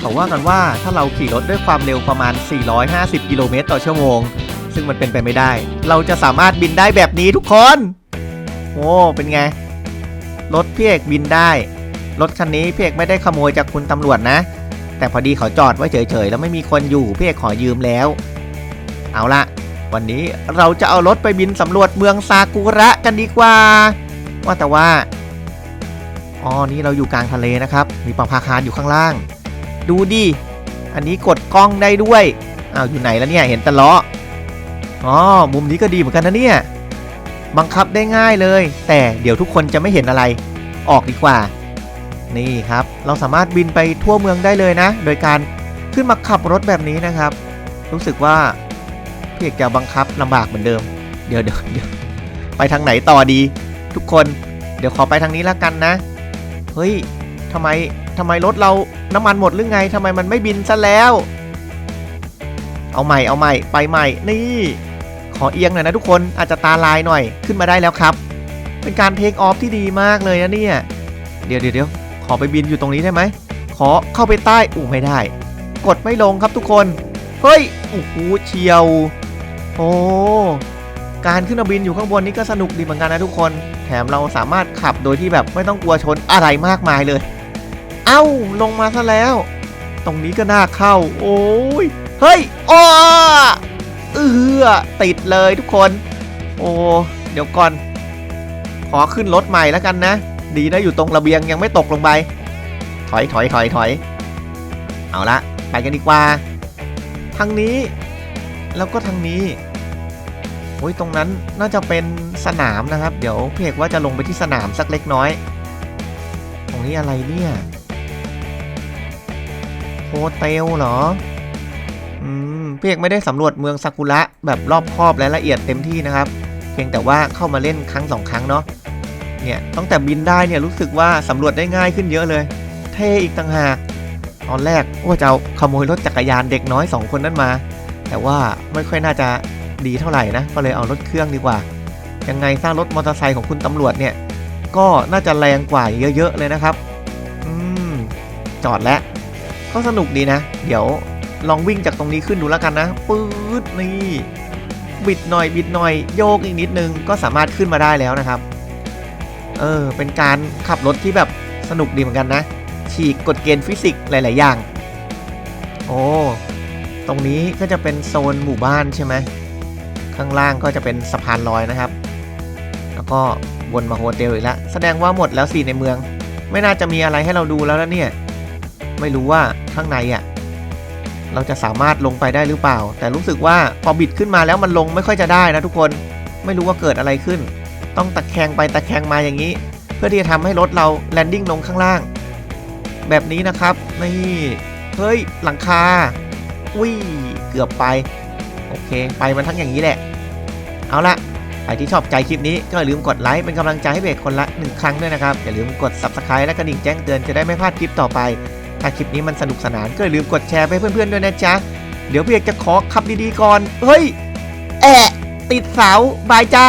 เขาว่ากันว่าถ้าเราขี่รถด้วยความเร็วประมาณ 450 กิโลเมตรต่อชั่วโมง ซึ่งมันเป็นไปไม่ได้ เราจะสามารถบินได้แบบนี้ทุกคน โอ้เป็นไง รถพี่เอกบินได้ รถคันนี้พี่เอกไม่ได้ขโมยจากคุณตำรวจนะ แต่พอดีเขาจอดไว้เฉยๆ แล้วไม่มีคนอยู่พี่เอกขอยืมแล้ว เอาละวันนี้เราจะเอารถไปบินสำรวจเมืองซากุระกันดีกว่า ว่าแต่ว่าอ๋อนี่เราอยู่กลางทะเลนะครับ มีปลาพาคารอยู่ข้างล่าง ดูดิอันนี้กดกล้องได้ด้วยอ้าวอยู่ไหนแล้วเนี่ยเห็นแต่ล้ออ๋อมุมนี้ก็ดีเหมือนกันนะเนี่ยบังคับได้ง่ายเลย แต่เดี๋ยวทุกคนจะไม่เห็นอะไร ออกดีกว่า นี่ครับ เราสามารถบินไปทั่วเมืองได้เลยนะ โดยการขึ้นมาขับรถแบบนี้นะครับ รู้สึกว่าพี่เอกจะบังคับลำบากเหมือนเดิม เดี๋ยวเดี๋ยวเดี๋ยวไปทางไหนต่อดี ทุกคน เดี๋ยวขอไปทางนี้แล้วกันนะ เฮ้ยทำไม ทำไมรถเราน้ำมันหมดหรือไงทำไมมันไม่บินซะแล้ว เอาใหม่เอาใหม่ไปใหม่นี่ ขอเอียงหน่อยนะทุกคนอาจจะตาลายหน่อยขึ้นมาได้แล้วครับ เป็นการเทคออฟที่ดีมากเลยนะเนี่ย เดี๋ยวเดี๋ยวเดี๋ยวขอไปบินอยู่ตรงนี้ได้ไหมขอเข้าไปใต้อู้ไม่ได้ กดไม่ลงครับทุกคน เฮ้ยโอ้โหเชียว โอ้การขึ้นมาบินอยู่ข้างบนนี้ก็สนุกดีเหมือนกันนะทุกคน แถมเราสามารถขับโดยที่แบบไม่ต้องกลัวชนอะไรมากมายเลย เอ้า ลงมาซะแล้ว ตรงนี้ก็น่าเข้า โอ้ย เฮ้ยอ้อเออติดเลยทุกคน โอ้ เดี๋ยวก่อน ขอขึ้นรถใหม่แล้วกันนะ ดีนะอยู่ตรงระเบียงยังไม่ตกลงไป ถอยถอยถอยถอย เอาละ ไปกันดีกว่า ทางนี้ แล้วก็ทางนี้โอ้ยตรงนั้นน่าจะเป็นสนามนะครับ เดี๋ยวเอกว่าจะลงไปที่สนามสักเล็กน้อย ตรงนี้อะไรเนี่ย โฮเทลเหรอ อืมพี่เอกไม่ได้สำรวจเมืองซากุระแบบรอบคอบและละเอียดเต็มที่นะครับ เพียงแต่ว่าเข้ามาเล่นครั้งสองครั้งเนาะ เนี่ยตั้งแต่บินได้เนี่ยรู้สึกว่าสำรวจได้ง่ายขึ้นเยอะเลย เท่อีกต่างหาก ตอนแรกว่าจะเอาขโมยรถจักรยานเด็กน้อยสองคนนั้นมา แต่ว่าไม่ค่อยน่าจะดีเท่าไหร่นะ ก็เลยเอารถเครื่องดีกว่า ยังไงสร้างรถมอเตอร์ไซค์ของคุณตำรวจเนี่ย ก็น่าจะแรงกว่าเยอะๆเลยนะครับ อืม จอดแล้ว ก็สนุกดีนะ เดี๋ยวลองวิ่งจากตรงนี้ขึ้นดูแล้วกันนะปื๊ดนี่ บิดหน่อยบิดหน่อยโยกอีกนิดนึงก็สามารถขึ้นมาได้แล้วนะครับ เออ เป็นการขับรถที่แบบสนุกดีเหมือนกันนะ ฉีกกฎเกณฑ์ฟิสิกส์หลาย ๆ อย่าง โอ้ตรงนี้ก็จะเป็นโซนหมู่บ้านใช่ไหมข้างล่างก็จะเป็นสะพานลอยนะครับ แล้วก็วนมาโฮเทลอีกแล้วแสดงว่าหมดแล้วสิในเมือง ไม่น่าจะมีอะไรให้เราดูแล้วนะเนี่ย ไม่รู้ว่าข้างในอะเราจะสามารถลงไปได้หรือเปล่า แต่รู้สึกว่าพอบิดขึ้นมาแล้วมันลงไม่ค่อยจะได้นะทุกคนไม่รู้ว่าเกิดอะไรขึ้น ต้องตะแคงไปตะแคงมาอย่างนี้ เพื่อที่จะทำให้รถเราแลนดิ้งลงข้างล่าง แบบนี้นะครับนี่เฮ้ยหลังคาอุ้ยเกือบไป โอเค ไปมันทั้งอย่างนี้แหละ เอาละใครที่ชอบใจคลิปนี้ก็อย่าลืมกดไลค์เป็นกำลังใจให้เบรกคนละหนึ่งครั้งด้วยนะครับ อย่าลืมกด subscribe และกระดิ่งแจ้งเตือนจะได้ไม่พลาดคลิปต่อไป ถ้าคลิปนี้มันสนุกสนานก็อย่าลืมกดแชร์ไปเพื่อนๆด้วยนะจ๊ะ เดี๋ยวพี่เอกจะขอขับดีๆก่อน เฮ้ย แอะ ติดเสาบายจ้า